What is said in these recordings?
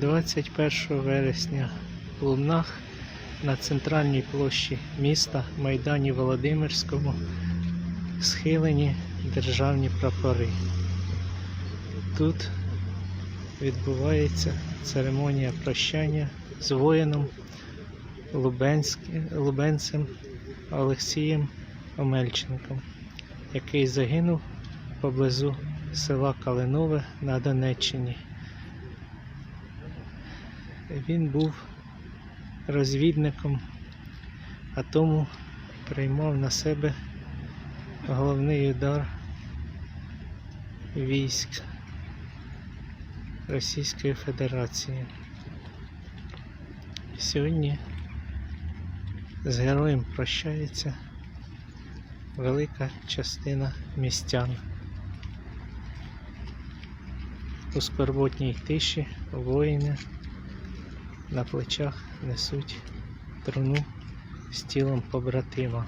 21 вересня в Лубнах на центральній площі міста Майдані Володимирському схилені державні прапори. Тут відбувається церемонія прощання з воїном Лубенцем Олексієм Омельченком, який загинув поблизу села Калинове на Донеччині. Він був розвідником, а тому приймав на себе головний удар військ Російської Федерації. Сьогодні з героєм прощається велика частина містян. У скорботній тиші воїни на плечах несуть труну з тілом побратима.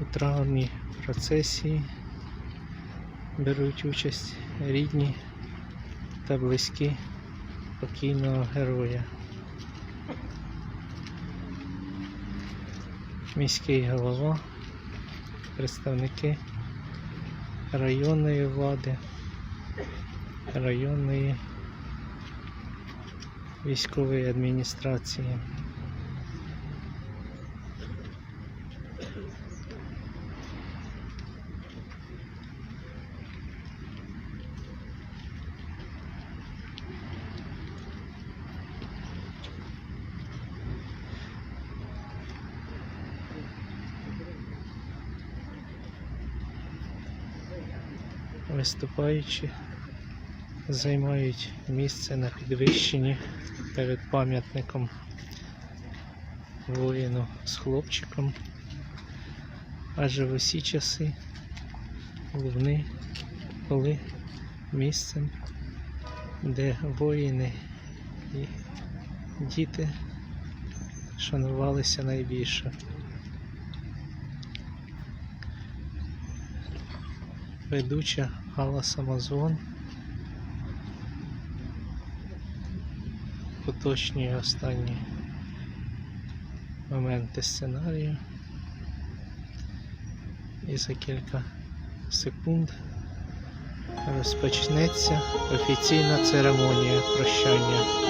У травмі процесії беруть участь рідні та близькі покійного героя. Міський голова, представники районної влади, районної військової адміністрації. Виступаючи займають місце на підвищенні перед пам'ятником воїну з хлопчиком. Адже в усі часи Лубни були місцем, де воїни і діти шанувалися найбільше. Ведуча Алла Самозвон уточнює останні моменти сценарію. І за кілька секунд розпочнеться офіційна церемонія прощання.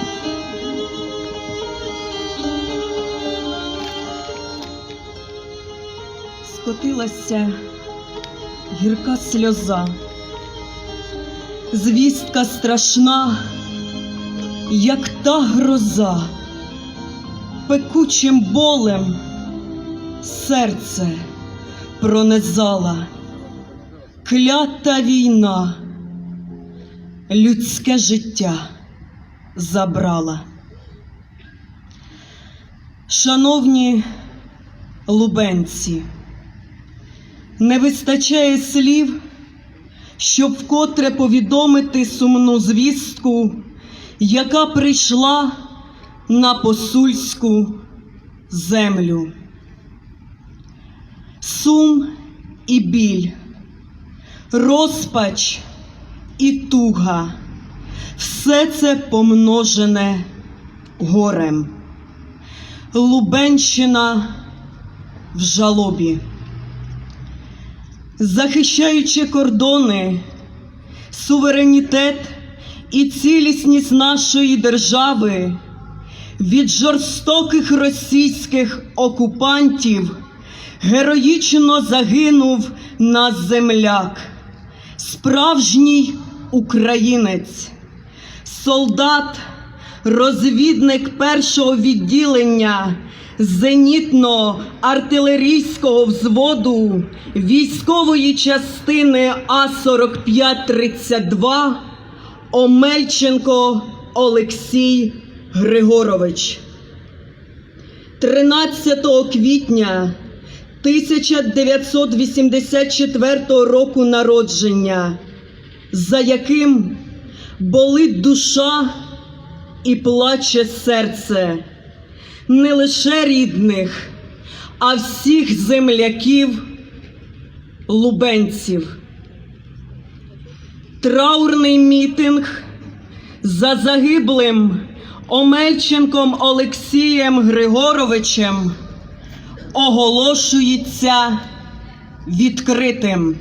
скотилася гірка сльоза, звістка страшна, як та гроза, пекучим болем серце пронизала, клята війна, людське життя забрала. Шановні лубенці, не вистачає слів, щоб вкотре повідомити сумну звістку, яка прийшла на посульську землю. Сум і біль, розпач і туга, все це помножене горем. Лубенщина в жалобі захищаючи кордони, суверенітет і цілісність нашої держави від жорстоких російських окупантів, героїчно загинув наш земляк, справжній українець, солдат, розвідник першого відділення зенітно-артилерійського взводу військової частини А-4532 Омельченко Олексій Григорович. 13 квітня 1984 року народження, за яким болить душа і плаче серце не лише рідних, а всіх земляків лубенців. Траурний мітинг за загиблим Омельченком Олексієм Григоровичем оголошується відкритим.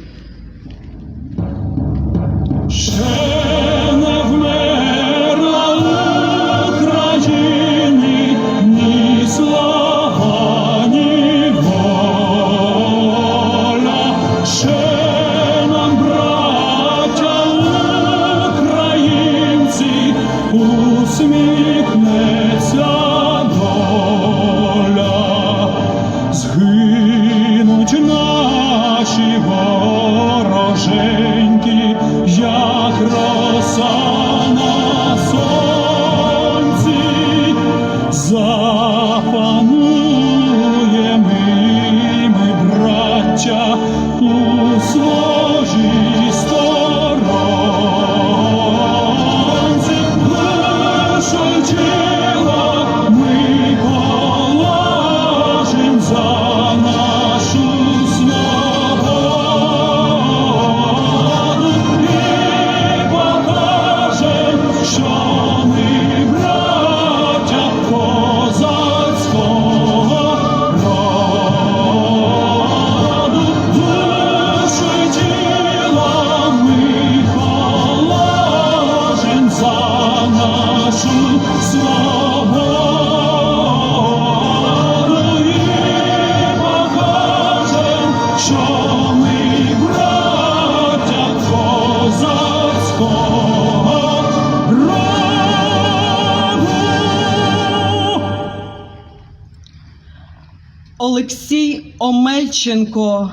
Олексій Омельченко,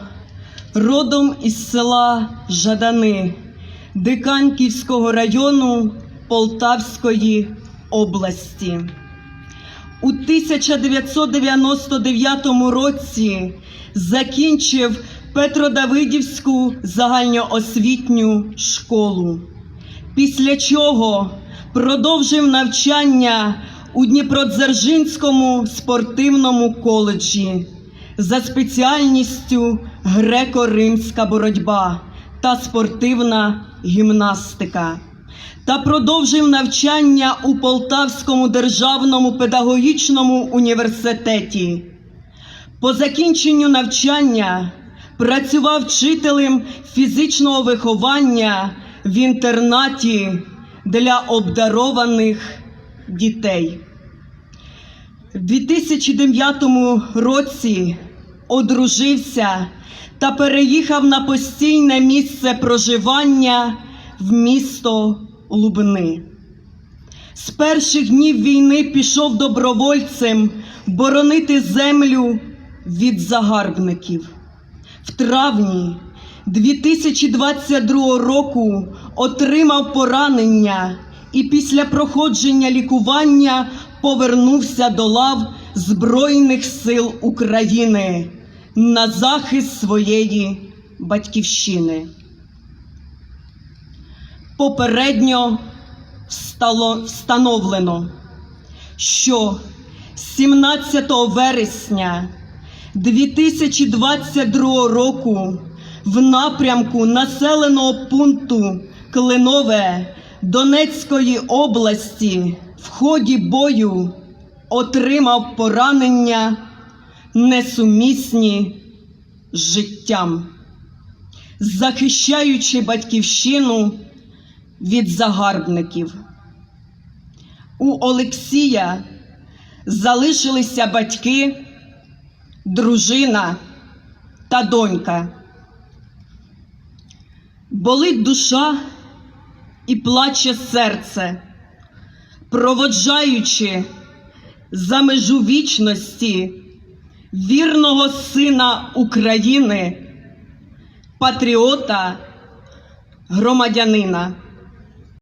родом із села Жадани Диканьківського району Полтавської області. У 1999 році закінчив Петродавидівську загальноосвітню школу. Після чого продовжив навчання у Дніпродзержинському спортивному коледжі за спеціальністю греко-римська боротьба та спортивна гімнастика та продовжив навчання у Полтавському державному педагогічному університеті. По закінченню навчання працював вчителем фізичного виховання в інтернаті для обдарованих дітей. В 2009 році одружився та переїхав на постійне місце проживання в місто Лубни. З перших днів війни пішов добровольцем боронити землю від загарбників. В травні 2022 року отримав поранення і після проходження лікування повернувся до лав Збройних сил України на захист своєї батьківщини. Попередньо встало- встановлено, що 17 вересня 2022 року в напрямку населеного пункту Клинове Донецької області в ході бою отримав поранення несумісні з життям, захищаючи батьківщину від загарбників. У Олексія залишилися батьки, дружина та донька. Болить душа і плаче серце, проводжаючи за межу вічності вірного сина України, патріота, громадянина.